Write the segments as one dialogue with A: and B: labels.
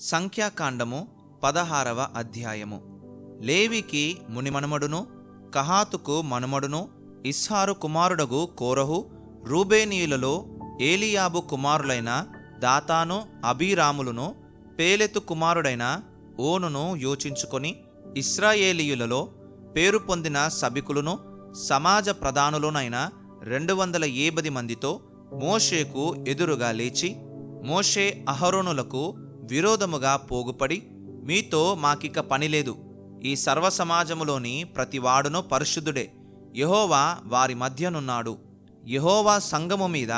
A: సంఖ్యాకాండము పదహారవ అధ్యాయము. లేవికి మునిమనుమడును కహాతుకు మనుమడును ఇస్హారు కుమారుడగు కోరహు రూబేనీయులలో ఏలియాబు కుమారులైన దాతాను అభిరాములను పేలెతు కుమారుడైన ఓనును యోచించుకొని ఇస్రాయేలీయులలో పేరు పొందిన సభికులను సమాజ ప్రధానులునైన రెండు వందల ఏబది మందితో మోషేకు ఎదురుగా లేచి మోషే అహరోనులకు విరోధముగా పోగుపడి మీతో మాకిక పనిలేదు ఈ సర్వ సమాజములోని ప్రతివాడును పరిశుద్ధుడే. యహోవా వారి మధ్యనున్నాడు. యహోవా సంగము మీద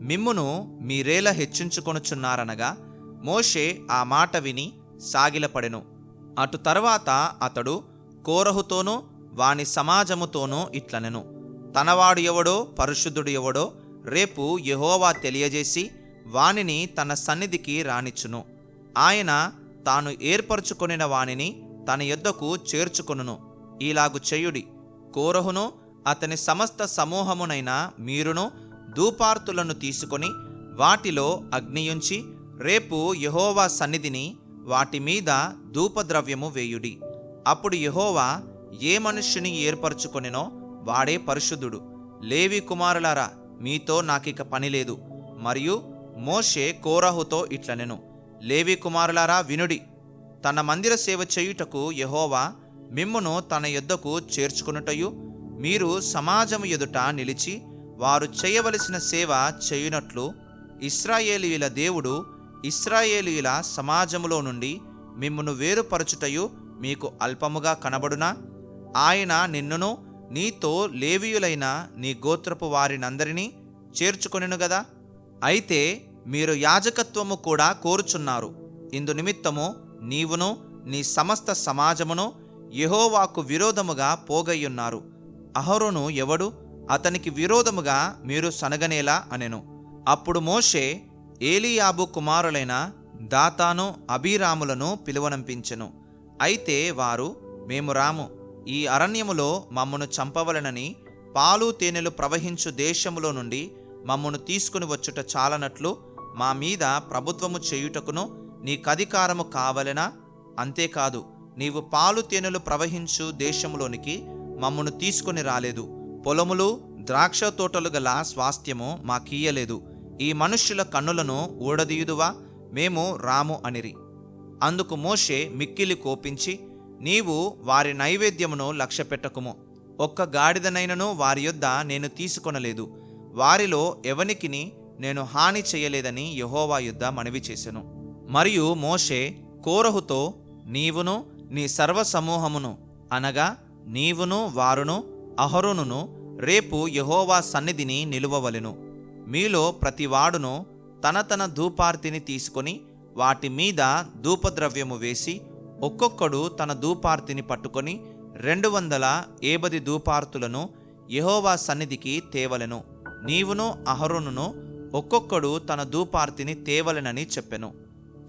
A: మిమ్మును మీరేల హెచ్చించుకొనుచున్నారనగా మోషే ఆ మాట విని సాగిలపడెను. అటు తర్వాత అతడు కోరహుతోనూ వాని సమాజముతోనూ ఇట్లనెను. తనవాడు ఎవడో పరిశుద్ధుడు ఎవడో రేపు యహోవా తెలియజేసి వానిని తన సన్నిధికి రానిచ్చును. ఆయన తాను ఏర్పరచుకొనిన వానిని తన యొద్దకు చేర్చుకొనును. ఇలాగు చేయుడి. కోరహును అతని సమస్త సమూహమునైన మీరును ధూపార్తులను తీసుకొని వాటిలో అగ్నియుంచి రేపు యహోవా సన్నిధిని వాటి మీద ధూపద్రవ్యము వేయుడి. అప్పుడు యహోవా ఏ మనుష్యుని ఏర్పరచుకొనినో వాడే పరిశుద్ధుడు. లేవి కుమారులారా మీతో నాకిక పనిలేదు మరియు మోషే కోరహుతో ఇట్లనెను. లేవి కుమారులారా వినుడి. తన మందిర సేవ చేయుటకు యహోవా మిమ్మును తన యుద్ధకు చేర్చుకొనుటయు. మీరు సమాజము ఎదుట నిలిచి వారు చేయవలసిన సేవ చేయునట్లు ఇస్రాయేలీయుల దేవుడు ఇస్రాయేలీయుల సమాజములో నుండి మిమ్మును వేరుపరచుటయు మీకు అల్పముగా కనబడునా? ఆయన నిన్నును నీతో లేవీయులైన నీ గోత్రపు వారినందరినీ చేర్చుకొనెను గదా? అయితే మీరు యాజకత్వము కూడా కోరుచున్నారు. ఇందు నిమిత్తము నీవును నీ సమస్త సమాజమును యహోవాకు విరోధముగా పోగయ్యున్నారు. అహరోను ఎవడు? అతనికి విరోధముగా మీరు సనగనేలా అనెను. అప్పుడు మోషే ఏలియాబు కుమారులైన దాతాను అభిరాములను పిలువనంపించెను. అయితే వారు మేము రాము. ఈ అరణ్యములో మమ్మను చంపవలనని పాలు తేనెలు ప్రవహించు దేశములో నుండి మమ్మను తీసుకుని వచ్చుట చాలనట్లు మా మీద ప్రభుత్వము చేయుటకును నీకధికారము కావలెనా? అంతేకాదు నీవు పాలు తేనెలు ప్రవహించు దేశములోనికి మమ్మను తీసుకుని రాలేదు. పొలములు ద్రాక్ష తోటలు గల స్వాస్థ్యము మాకీయలేదు ఈ మనుష్యుల కన్నులను ఊడదీయుదువా? మేము రాము అనిరి. అందుకు మోషే మిక్కిలి కోపించి నీవు వారి నైవేద్యమును లక్ష్యపెట్టకుము. ఒక్క గాడిదనైనను వారి యొద్ద నేను తీసుకొనలేదు. వారిలో ఎవనికిని నేను హాని చేయలేదని యహోవా యుద్ధ మనవి చేసెను. మరియు మోషే కోరహుతో నీవును నీ సర్వసమూహమును అనగా నీవును వారును అహరునును రేపు యహోవా సన్నిధిని నిలువవలెను. మీలో ప్రతివాడును తన తన ధూపార్తిని తీసుకొని వాటి మీద ధూపద్రవ్యము వేసి ఒక్కొక్కడు తన ధూపార్తిని పట్టుకొని రెండు వందల ఏబది ధూపార్తులను యహోవా సన్నిధికి తేవలెను. నీవును అహరునును ఒక్కొక్కడు తన ధూపార్తిని తేవలెనని చెప్పెను.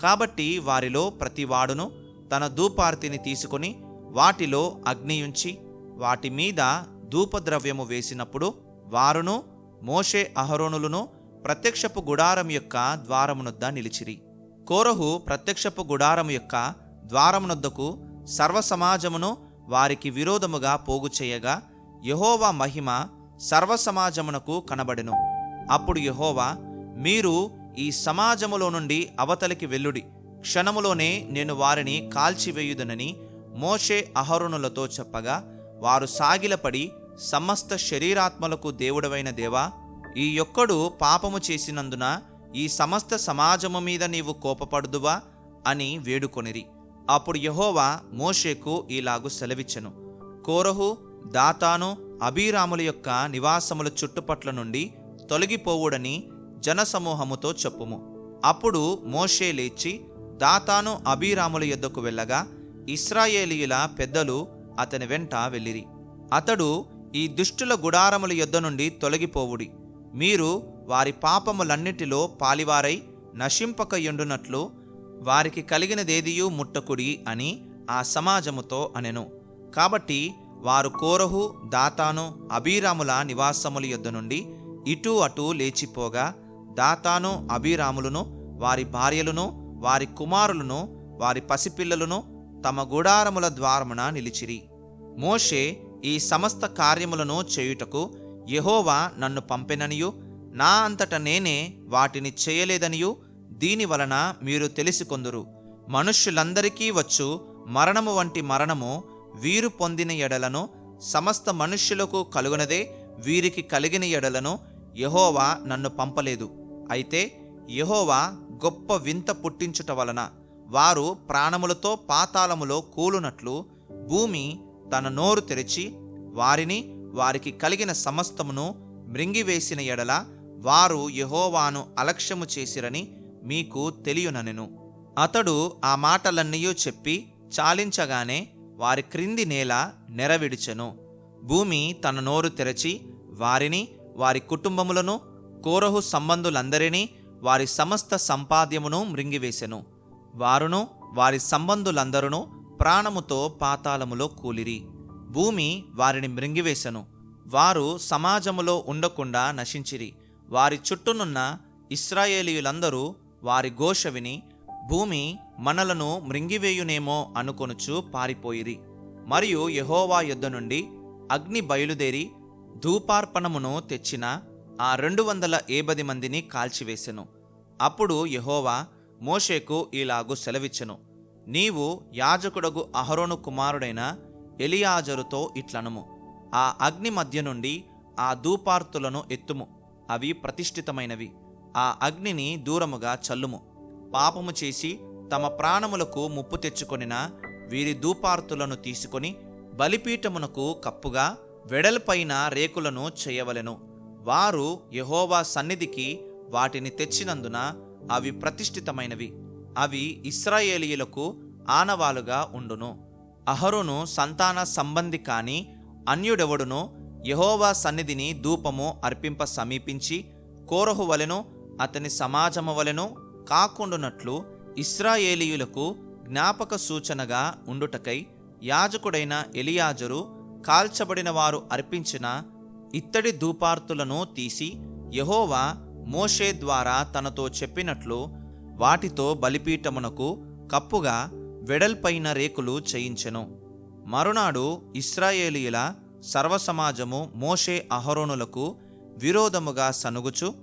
A: కాబట్టి వారిలో ప్రతివాడును తన ధూపార్తిని తీసుకొని వాటిలో అగ్నియుంచి వాటి మీద ధూపద్రవ్యము వేసినప్పుడు వారును మోషే అహరోనులను ప్రత్యక్షపు గుడారం యొక్క ద్వారమునొద్ద నిలిచిరి. కోరహు ప్రత్యక్షపు గుడారము యొక్క ద్వారమునొద్దకు సర్వసమాజమును వారికి విరోధముగా పోగు చేయగా యహోవా మహిమ సర్వసమాజమునకు కనబడెను. అప్పుడు యహోవా మీరు ఈ సమాజములో నుండి అవతలికి వెల్లుడి క్షణములోనే నేను వారిని కాల్చివేయుదనని మోషే అహరుణులతో చెప్పగా వారు సాగిలపడి సమస్త శరీరాత్మలకు దేవుడవైన దేవా ఈ యొక్కడు పాపము చేసినందున ఈ సమస్త సమాజము మీద నీవు కోపపడుదువా అని వేడుకొనిరి. అప్పుడు యహోవా మోషేకు ఇలాగు సెలవిచ్చెను. కోరహు దాతాను అబీరాముల యొక్క నివాసముల చుట్టుపట్ల నుండి తొలగిపోవుడని జనసమూహముతో చెప్పుము. అప్పుడు మోషే లేచి దాతాను అబీరాముల యొద్దకు వెళ్ళగా ఇస్రాయేలీయుల పెద్దలు అతని వెంట వెళ్ళిరి. అతడు ఈ దుష్టుల గుడారముల యొద్ద నుండి తొలగిపోవుడి. మీరు వారి పాపములన్నిటిలో పాలివారై నశింపకయుండునట్లు వారికి కలిగినదేదియూ ముట్టకుడి అని ఆ సమాజముతో అనెను. కాబట్టి వారు కోరహు దాతాను అబీరాముల నివాసముల యొద్ద నుండి ఇటూ అటూ లేచిపోగా దాతాను అభిరాములను వారి భార్యలను వారి కుమారులను వారి పసిపిల్లలను తమ గుడారముల ద్వారమున నిలిచిరి. మోషే ఈ సమస్త కార్యములను చేయుటకు యహోవా నన్ను పంపెననియు. నా అంతట నేనే వాటిని చేయలేదనియు. దీని వలన మీరు తెలిసికొందురు. మనుష్యులందరికీ వచ్చు మరణము వంటి మరణము వీరు పొందిన ఎడలను సమస్త మనుష్యులకు కలుగునదే. వీరికి కలిగిన ఎడలను యహోవా నన్ను పంపలేదు. అయితే యహోవా గొప్ప వింత పుట్టించుట వలన వారు ప్రాణములతో పాతాళములో కూలునట్లు భూమి తన నోరు తెరిచి వారిని వారికి కలిగిన సమస్తమును మృంగివేసిన ఎడల వారు యహోవాను అలక్ష్యము చేసిరని మీకు తెలియననెను. అతడు ఆ మాటలన్నయూ చెప్పి చాలించగానే వారి క్రింది నేల నెరవిడిచెను. భూమి తన నోరు తెరచి వారిని వారి కుటుంబములను కోరహు సంబంధులందరినీ వారి సమస్త సంపాద్యమును మృంగివేశెను వారును వారి సంబంధులందరూ ప్రాణముతో పాతాళములో కూలిరి. భూమి వారిని మృంగివేశను వారు సమాజములో ఉండకుండా నశించిరి. వారి చుట్టూనున్న ఇస్రాయేలీయులందరూ వారి ఘోష విని భూమి మనలను మృంగివేయునేమో అనుకొనుచు పారిపోయిరి. మరియు యహోవా యుద్ధ నుండి అగ్ని బయలుదేరి ధూపార్పణమును తెచ్చిన ఆ రెండు వందల ఏబది మందిని కాల్చివేసెను. అప్పుడు యహోవా మోషేకు ఇలాగు సెలవిచ్చెను. నీవు యాజకుడగు అహరోను కుమారుడైన ఎలియాజరుతో ఇట్లనము. ఆ అగ్ని మధ్య నుండి ఆ ధూపార్తులను ఎత్తుము. అవి ప్రతిష్ఠితమైనవి. ఆ అగ్నిని దూరముగా చల్లుము. పాపము చేసి తమ ప్రాణములకు ముప్పు తెచ్చుకొనిన వీరి ధూపార్తులను తీసుకొని బలిపీఠమునకు కప్పుగా వెడల్పైన రేకులను చేయవలెను. వారు యహోవా సన్నిధికి వాటిని తెచ్చినందున అవి ప్రతిష్ఠితమైనవి. అవి ఇస్రాయేలీయులకు ఆనవాలుగా ఉండును. అహరును సంతాన సంబంధి కాని అన్యుడెవడును యహోవా సన్నిధిని ధూపము అర్పింప సమీపించి కోరహు వలెను అతని సమాజము వలెను కాకుండునట్లు ఇస్రాయేలీయులకు జ్ఞాపక సూచనగా ఉండుటకై యాజకుడైన ఎలియాజరు కాల్చబడిన వారు అర్పించిన ఇత్తడి ధూపార్తులను తీసి యహోవా మోషే ద్వారా తనతో చెప్పినట్లు వాటితో బలిపీఠమునకు కప్పుగా వెడల్పైన రేకులు చేయించెను. మరునాడు ఇస్రాయేలీయుల సర్వసమాజము మోషే అహరోనులకు విరోధముగా సనుగుచు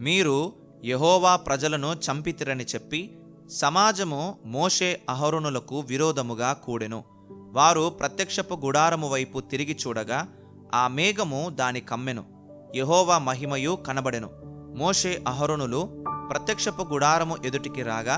A: మీరు యహోవా ప్రజలను చంపితిరని చెప్పి సమాజము మోషే అహరోనులకు విరోధముగా కూడెను. వారు ప్రత్యక్షపు గుడారము వైపు తిరిగి చూడగా ఆ మేఘము దాని కమ్మెను. యహోవా మహిమయు కనబడెను. మోషే అహరుణులు ప్రత్యక్షపు గుడారము ఎదుటికి రాగా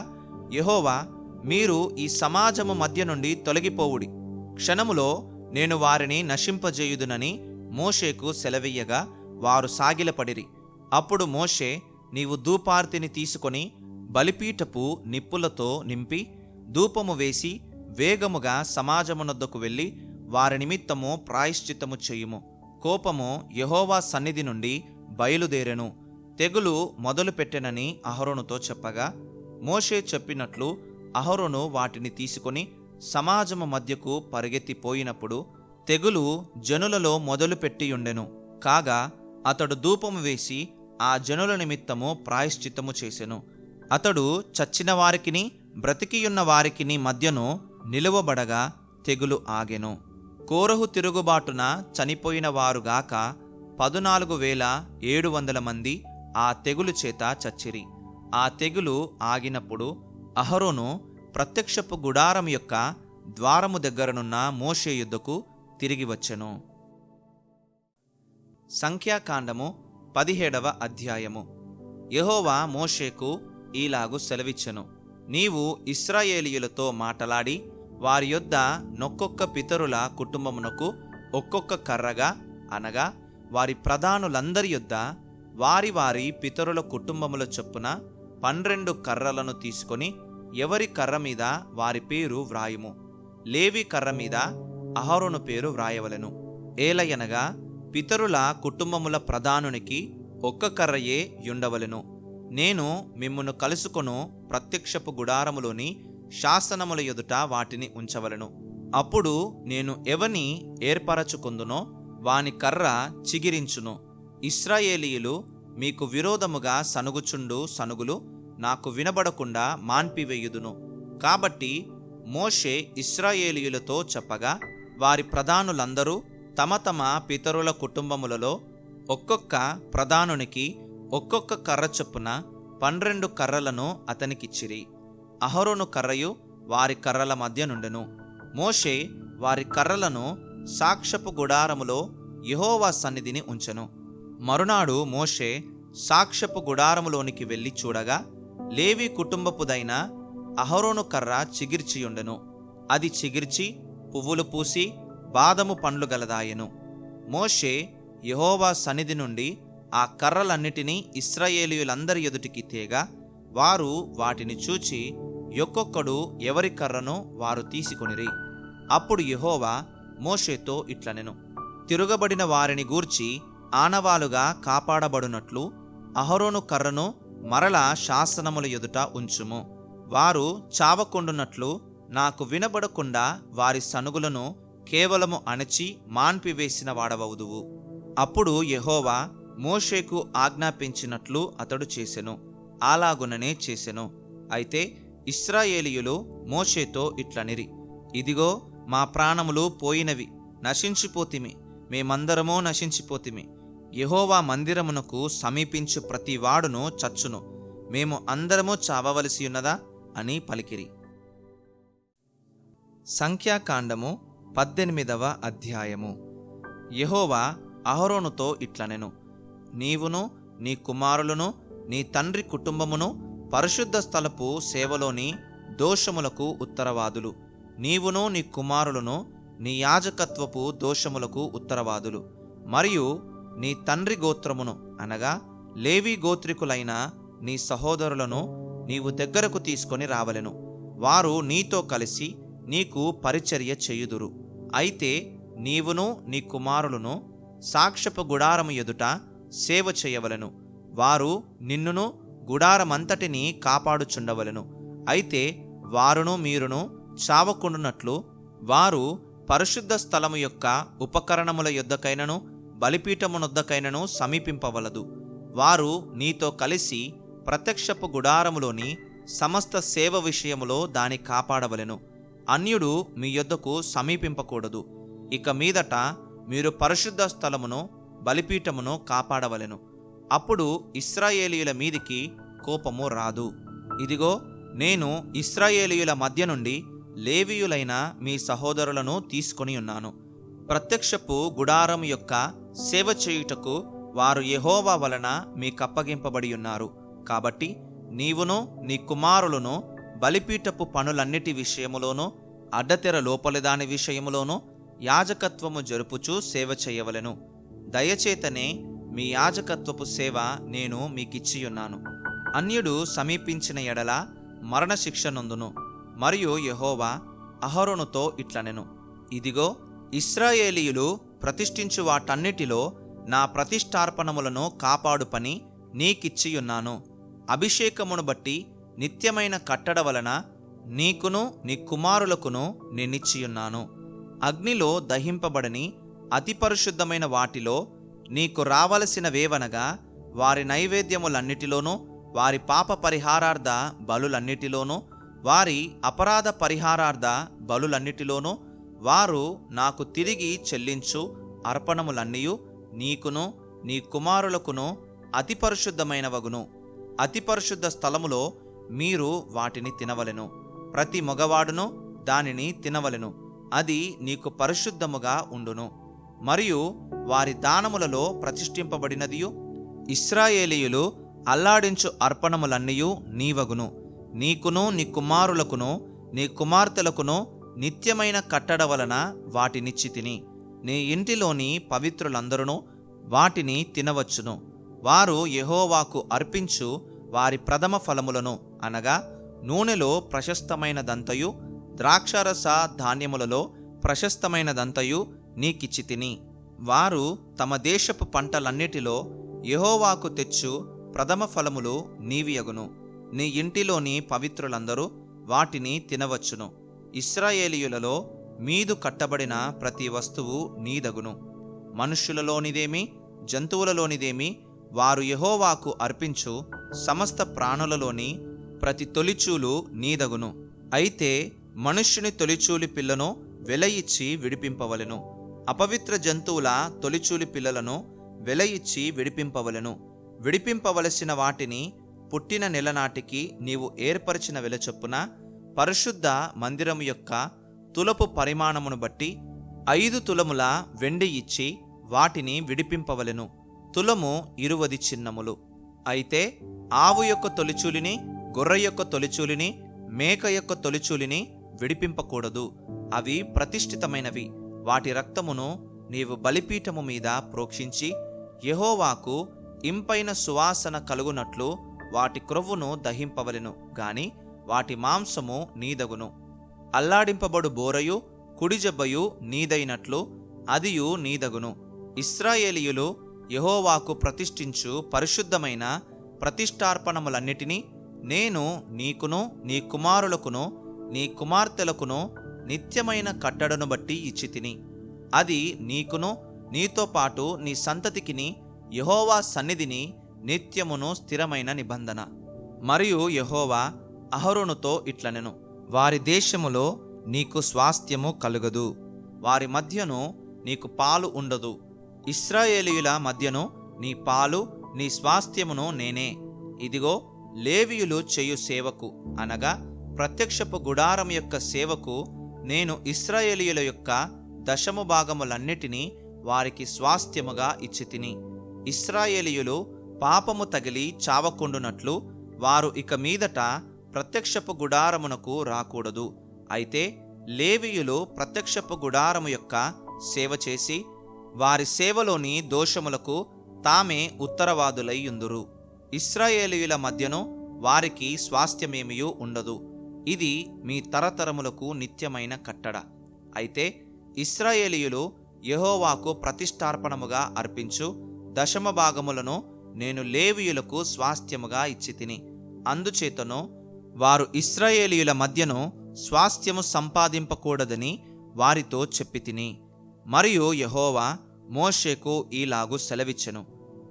A: యహోవా మీరు ఈ సమాజము మధ్య నుండి తొలగిపోవుడి. క్షణములో నేను వారిని నశింపజేయుదునని మోషేకు సెలవీయగా వారు సాగిలపడిరి. అప్పుడు మోషే నీవు ధూపార్తిని తీసుకొని బలిపీఠపు నిప్పులతో నింపి ధూపము వేసి వేగముగా సమాజమునొద్దకు వెళ్ళి వారి నిమిత్తము ప్రాయశ్చిత్తము చేయుము. కోపము యహోవా సన్నిధి నుండి బయలుదేరెను. తెగులు మొదలుపెట్టెనని అహరోనుతో చెప్పగా మోషే చెప్పినట్లు అహరోను వాటిని తీసుకొని సమాజము మధ్యకు పరిగెత్తిపోయినప్పుడు తెగులు జనులలో మొదలుపెట్టియుండెను. కాగా అతడు ధూపము వేసి ఆ జనుల నిమిత్తము ప్రాయశ్చిత్తము చేసెను. అతడు చచ్చిన వారికిని బ్రతికియున్న వారికిని మధ్యను నిలువబడగా తెగులు ఆగెను. కోరహు తిరుగుబాటున చనిపోయిన వారుగాక పదునాలుగు వేల ఏడు వందల మంది ఆ తెగులు చేత చచ్చిరి. ఆ తెగులు ఆగినప్పుడు అహరోను ప్రత్యక్షపు గుడారం యొక్క ద్వారము దగ్గరనున్న మోషే యుద్ధకు తిరిగి వచ్చెను. సంఖ్యాకాండము పదిహేడవ అధ్యాయము. యహోవా మోషేకు ఈలాగు సెలవిచ్చెను. నీవు ఇస్రాయేలీయులతో మాటలాడి వారి యొద్ద నొక్కొక్క పితరుల కుటుంబమునకు ఒక్కొక్క కర్రగా అనగా వారి ప్రధానులందరి యొద్ద వారి వారి పితరుల కుటుంబముల చొప్పున పన్నెండు కర్రలను తీసుకొని ఎవరి కర్ర మీద వారి పేరు వ్రాయుము. లేవి కర్ర మీద అహరోను పేరు వ్రాయవలెను. ఏలయనగా పితరుల కుటుంబముల ప్రధానునికి ఒక్క కర్రయే యుండవలెను. నేను మిమ్మును కలుసుకొను ప్రత్యక్షపు గుడారములోని శాసనముల ఎదుట వాటిని ఉంచవలెను. అప్పుడు నేను ఎవని ఏర్పరచుకుందునో వాని కర్ర చిగిరించును. ఇస్రాయేలీయులు మీకు విరోధముగా సనుగుచుండు సనుగులు నాకు వినబడకుండా మాన్పివేయుదును. కాబట్టి మోషే ఇస్రాయేలీయులతో చెప్పగా వారి ప్రధానులందరూ తమ తమ పితరుల కుటుంబములలో ఒక్కొక్క ప్రధానునికి ఒక్కొక్క కర్ర చొప్పున పన్నెండు కర్రలను అతనికిచ్చిరి. అహరోను కర్రయు వారి కర్రల మధ్య నుండెను. మోషే వారి కర్రలను సాక్షపు గుడారములో యహోవా సన్నిధిని ఉంచెను. మరునాడు మోషే సాక్షపు గుడారములోనికి వెళ్ళి చూడగా లేవి కుటుంబపుదైన అహరోను కర్ర చిగిర్చియుండెను. అది చిగిర్చి పువ్వులు పూసి బాదము పండ్లు గలదాయెను. మోషే యహోవా సన్నిధి నుండి ఆ కర్రలన్నిటినీ ఇస్రాయేలీయులందరి ఎదుటికి తేగా వారు వాటిని చూచి ఒక్కొక్కడు ఎవరి కర్రను వారు తీసుకొనిరి. అప్పుడు యహోవా మోషేతో ఇట్లనెను తిరుగబడిన వారిని గూర్చి ఆనవాలుగా కాపాడబడునట్లు అహరోను కర్రను మరల శాసనముల ఎదుట ఉంచుము. వారు చావకుండునట్లు నాకు వినబడకుండా వారి సనుగులను కేవలము అణచి మాన్పివేసిన వాడవవుదువు. అప్పుడు యహోవా మోషేకు ఆజ్ఞాపించినట్లు అతడు చేసెను అలాగుననే చేసెను. అయితే ఇస్రాయేలీయులు మోషేతో ఇట్లనిరి. ఇదిగో మా ప్రాణములు పోయినవి నశించిపోతిమి. మేమందరమూ నశించిపోతిమి. యహోవా మందిరమునకు సమీపించు ప్రతి వాడును చచ్చును. మేము అందరము చావవలసి ఉన్నదా? అని పలికిరి. సంఖ్యాకాండము పద్దెనిమిదవ అధ్యాయము. యహోవా అహరోనుతో ఇట్లనెను. నీవును నీ కుమారులను నీ తండ్రి కుటుంబమును పరిశుద్ధ స్థలపు సేవలోని దోషములకు ఉత్తరవాదులు. నీవును నీ కుమారులను నీ యాజకత్వపు దోషములకు ఉత్తరవాదులు. మరియు నీ తండ్రి గోత్రమును అనగా లేవి గోత్రికులైన నీ సహోదరులను నీవు దగ్గరకు తీసుకొని రావలెను. వారు నీతో కలిసి నీకు పరిచర్య చేయుదురు. అయితే నీవును నీ కుమారులను సాక్షపు గుడారము ఎదుట సేవ చేయవలెను. వారు నిన్నును గుడారమంతటిని కాపాడుచుండవలెను. అయితే వారును మీరును చావకుండునట్లు వారు పరిశుద్ధ స్థలము యొక్క ఉపకరణముల యొద్దకైనను బలిపీఠమునొద్దకైనను సమీపింపవలదు. వారు నీతో కలిసి ప్రత్యక్షపు గుడారములోని సమస్త సేవ విషయములో దాని కాపాడవలెను. అన్యుడు మీ యొద్దకు సమీపింపకూడదు. ఇక మీదట మీరు పరిశుద్ధ స్థలమును బలిపీఠమును కాపాడవలెను. అప్పుడు ఇస్రాయేలీయుల మీదికి కోపము రాదు. ఇదిగో నేను ఇస్రాయేలీయుల మధ్య నుండి లేవీయులైన మీ సహోదరులను తీసుకొని ఉన్నాను. ప్రత్యక్షపు గుడారం యొక్క సేవ చేయుటకు వారు యహోవా వలన మీకప్పగింపబడి ఉన్నారు. కాబట్టి నీవును నీ కుమారులను బలిపీఠపు పనులన్నిటి విషయములోనూ అడ్డతెర లోపలి దాని విషయములోనూ యాజకత్వము జరుపుచూ సేవ చేయవలెను. దయచేతనే మీ యాజకత్వపు సేవ నేను మీకిచ్చియున్నాను. అన్యుడు సమీపించిన ఎడల మరణశిక్ష నొందును. మరియు యహోవా అహరోనుతో ఇట్లనెను. ఇదిగో ఇస్రాయేలీయులు ప్రతిష్ఠించు వాటన్నిటిలో నా ప్రతిష్టార్పణములను కాపాడు పని నీకిచ్చియున్నాను. అభిషేకమును బట్టి నిత్యమైన కట్టడ వలన నీకును నీ కుమారులకును నేనిచ్చియున్నాను. అగ్నిలో దహింపబడని అతి పరిశుద్ధమైన వాటిలో నీకు రావలసినవేవనగా వారి నైవేద్యములన్నిటిలోనూ వారి పాప పరిహారార్థ బలులన్నిటిలోనూ వారి అపరాధ పరిహారార్థ బలులన్నిటిలోనూ వారు నాకు తిరిగి చెల్లించు అర్పణములన్నీయు నీకును నీ కుమారులకును అతి పరిశుద్ధమైనవగును. అతి పరిశుద్ధ స్థలములో మీరు వాటిని తినవలెను. ప్రతి మగవాడును దానిని తినవలెను. అది నీకు పరిశుద్ధముగా ఉండును. మరియు వారి దానములలో ప్రతిష్ఠింపబడినదియు. ఇస్రాయేలీయులు అల్లాడించు అర్పణములన్నీయు నీవగును. నీకును నీ కుమారులకును నీ కుమార్తెలకును నిత్యమైన కట్టడ వలన వాటినిచ్చి తిని. నీ ఇంటిలోని పవిత్రులందరూ వాటిని తినవచ్చును. వారు యహోవాకు అర్పించు వారి ప్రథమ ఫలములను అనగా నూనెలో ప్రశస్తమైనదంతయు ద్రాక్షరస ధాన్యములలో ప్రశస్తమైనదంతయు నీకిచ్చి తిని. వారు తమ దేశపు పంటలన్నిటిలో యహోవాకు తెచ్చు ప్రథమ ఫలములు నీవియగును. నీ ఇంటిలోని పవిత్రులందరూ వాటిని తినవచ్చును. ఇస్రాయేలీయులలో మీదు కట్టబడిన ప్రతి వస్తువు నీదగును. మనుష్యులలోనిదేమి జంతువులలోనిదేమి వారు యహోవాకు అర్పించు సమస్త ప్రాణులలోని ప్రతి తొలిచూలు నీదగును. అయితే మనుష్యుని తొలిచూలి పిల్లను వెల ఇచ్చి విడిపింపవలెను. అపవిత్ర జంతువుల తొలిచూలి పిల్లలను వెల ఇచ్చి విడిపింపవలెను. విడిపింపవలసిన వాటిని పుట్టిన నెల నాటికి నీవు ఏర్పరిచిన వెల చొప్పున పరిశుద్ధ మందిరము యొక్క తులపు పరిమాణమును బట్టి ఐదు తులముల వెండి ఇచ్చి వాటిని విడిపింపవలెను. తులము ఇరువది చిన్నములు. అయితే ఆవు యొక్క తొలిచూలిని గొర్రె యొక్క తొలిచూలిని మేక యొక్క తొలిచూలిని విడిపింపకూడదు. అవి ప్రతిష్ఠితమైనవి. వాటి రక్తమును నీవు బలిపీఠము మీద ప్రోక్షించి యహోవాకు ఇంపైన సువాసన కలుగునట్లు వాటి క్రొవ్వును దహింపవలెను గాని వాటి మాంసము నీదగును. అల్లాడింపబడు బోరయు కుడిజబ్బయు నీదైనట్లు అదియు నీదగును. ఇస్రాయేలీయులు యహోవాకు ప్రతిష్ఠించు పరిశుద్ధమైన ప్రతిష్టార్పణములన్నిటినీ నేను నీకును నీ కుమారులకును నీ కుమార్తెలకును నిత్యమైన కట్టడను బట్టి ఇచ్చి తిని. అది నీకును నీతో పాటు నీ సంతతికిని యహోవా సన్నిధిని నిత్యమును స్థిరమైన నిబంధన. మరియు యహోవా అహరోనుతో ఇట్లనెను. వారి దేశములో నీకు స్వాస్థ్యము కలుగదు. వారి మధ్యను నీకు పాలు ఉండదు. ఇస్రాయేలీయుల మధ్యను నీ పాలు నీ స్వాస్థ్యమును నేనే. ఇదిగో లేవీయులు చేయు సేవకు అనగా ప్రత్యక్షపు గుడారం యొక్క సేవకు నేను ఇస్రాయేలీయుల యొక్క దశము భాగములన్నిటినీ వారికి స్వాస్థ్యముగా ఇచ్చి తిని ఇస్రాయేలీయులు పాపము తగిలి చావకుండునట్లు వారు ఇక మీదట ప్రత్యక్షపు గుడారమునకు రాకూడదు. అయితే లేవీయులు ప్రత్యక్షపు గుడారము యొక్క సేవ చేసి వారి సేవలోని దోషములకు తామే ఉత్తరవాదులై ఉందురు ఇస్రాయేలీయుల మధ్యను వారికి స్వాస్థ్యమేమియూ ఉండదు. ఇది మీ తరతరములకు నిత్యమైన కట్టడ. అయితే ఇస్రాయేలీయులు యహోవాకు ప్రతిష్టార్పణముగా అర్పించు దశమ భాగములను నేను లేవీయులకు స్వాస్థ్యముగా ఇచ్చి తిని అందుచేతను వారు ఇస్రాయేలీయుల మధ్యను స్వాస్థ్యము సంపాదింపకూడదని వారితో చెప్పి తిని మరియు యహోవా మోషేకు ఈలాగు సెలవిచ్చెను.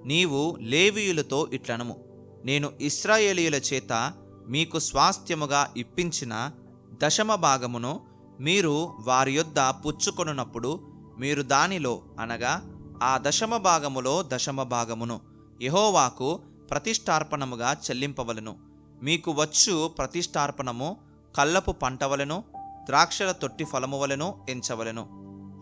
A: నీవు లేవీయులతో ఇట్లనము. నేను ఇస్రాయేలీయుల చేత మీకు స్వాస్థ్యముగా ఇప్పించిన దశమ భాగమును మీరు వారి యొద్ద పుచ్చుకొనున్నప్పుడు మీరు దానిలో అనగా ఆ దశమ భాగములో దశమ భాగమును యహోవాకు ప్రతిష్టార్పణముగా చెల్లింపవలెను. మీకు వచ్చు ప్రతిష్టార్పణము కల్లపు పంటవలను ద్రాక్షల తొట్టి ఫలము వలెను ఎంచవలెను.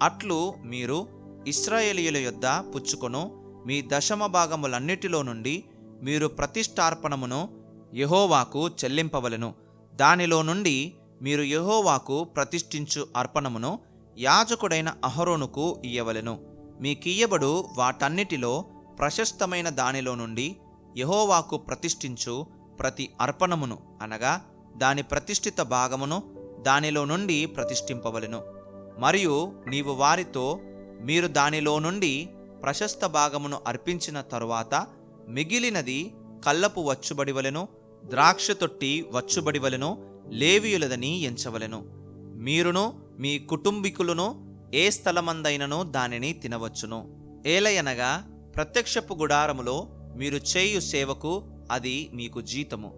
A: అట్లు మీరు ఇస్రాయేలీయుల యొద్ద పుచ్చుకొను మీ దశమ భాగములన్నిటిలో నుండి మీరు ప్రతిష్టార్పణమును యహోవాకు చెల్లింపవలెను. దానిలో నుండి మీరు యహోవాకు ప్రతిష్ఠించు అర్పణమును యాజకుడైన అహరోనుకు ఇయ్యవలెను. మీకియ్యబడు వాటన్నిటిలో ప్రశస్తమైన దానిలో నుండి యహోవాకు ప్రతిష్ఠించు ప్రతి అర్పణమును అనగా దాని ప్రతిష్ఠిత భాగమును దానిలో నుండి ప్రతిష్ఠింపవలెను. మరియు నీవు వారితో మీరు దానిలో నుండి ప్రశస్త భాగమును అర్పించిన తరువాత మిగిలినది కల్లపు వచ్చుబడివలెను ద్రాక్ష తొట్టి వచ్చుబడివలెను లేవియులదని ఎంచవలెను. మీరును మీ కుటుంబీకులను ఏ స్థలమందైనను దానిని తినవచ్చును. ఏలయనగా ప్రత్యక్షపు గుడారములో మీరు చేయు సేవకు అది మీకు జీతము.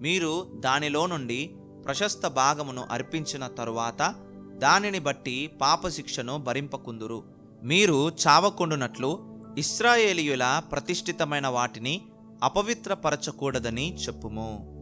A: మీరు దానిలో నుండి ప్రశస్త భాగమును అర్పించిన తరువాత దానిని బట్టి పాపశిక్షను భరింపకుందురు. మీరు చావకుండునట్లు ఇస్రాయేలీయుల ప్రతిష్ఠితమైన వాటిని అపవిత్రపరచకూడదని చెప్పుము.